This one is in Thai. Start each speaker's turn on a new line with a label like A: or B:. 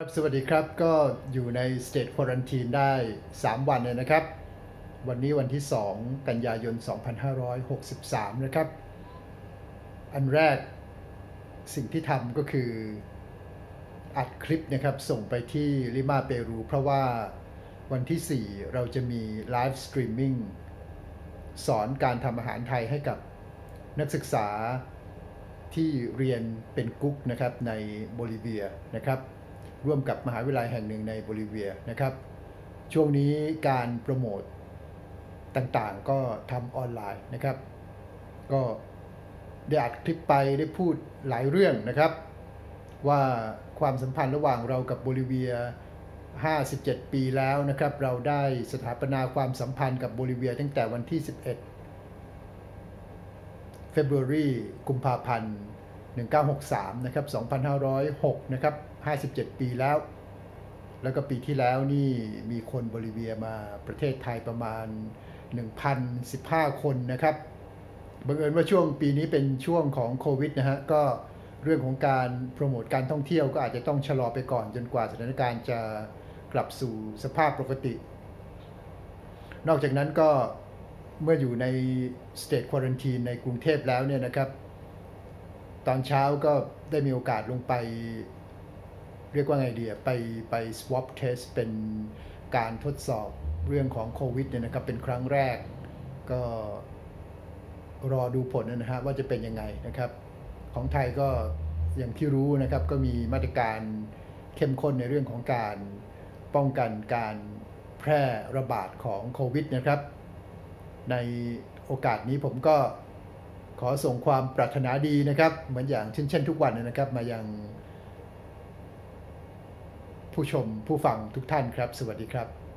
A: ครับสวัสดีครับก็อยู่ใน State Quarantine ได้ 3 วันเลยนะครับ วันนี้วันที่ 2 กันยายน 2563 นะครับ อันแรกสิ่งที่ทำก็คืออัดคลิปนะครับ ส่งไปที่ลิมาเปรู เพราะว่าวันที่ 4 เราจะมีไลฟ์สตรีมมิ่งสอนการทำอาหารไทยให้กับนักศึกษาที่เรียนเป็นกุ๊กนะครับในโบลิเวียนะครับ ร่วมกับมหาวิทยาลัยแห่งหนึ่งในโบลิเวียนะครับ ช่วงนี้การโปรโมทต่างๆก็ทำออนไลน์นะครับ ก็ได้อัดคลิปไปได้พูดหลายเรื่องนะครับ ว่าความสัมพันธ์ระหว่างเรากับโบลิเวีย 57 ปีแล้วนะครับ เราได้สถาปนาความสัมพันธ์กับโบลิเวียตั้งแต่วันที่ 11 February กุมภาพันธ์ 1963 นะครับ 2506 นะครับ 57 ปีแล้ว แล้วก็ปีที่แล้วนี่มีคนโบลิเวียมาประเทศไทยประมาณ 1,015 คนนะครับ บังเอิญว่าช่วงปีนี้เป็นช่วงของโควิดนะฮะ ก็เรื่องของการโปรโมทการท่องเที่ยวก็อาจจะต้องชะลอไปก่อนจนกว่าสถานการณ์จะกลับสู่สภาพปกติ นอกจากนั้นก็เมื่ออยู่ใน State Quarantine ในกรุงเทพแล้วเนี่ยนะครับ ตอนเช้าก็ได้มีโอกาสลงไป เรียกว่าไงดีอะไปไป swab test เป็นการทดสอบเรื่องของโควิดเนี่ยนะครับ เป็นครั้งแรกก็รอดูผลนะฮะว่าจะเป็นยังไงนะครับ ของไทยก็อย่างที่รู้นะครับ ก็มีมาตรการเข้มข้นในเรื่องของการป้องกันการแพร่ระบาดของโควิดนะครับ ในโอกาสนี้ผมก็ ขอส่งความปรารถนาดีนะครับ เหมือนอย่างเช่นเช่นทุกวันนะครับ มายัง ผู้ชมผู้ฟังทุกท่านครับ สวัสดีครับ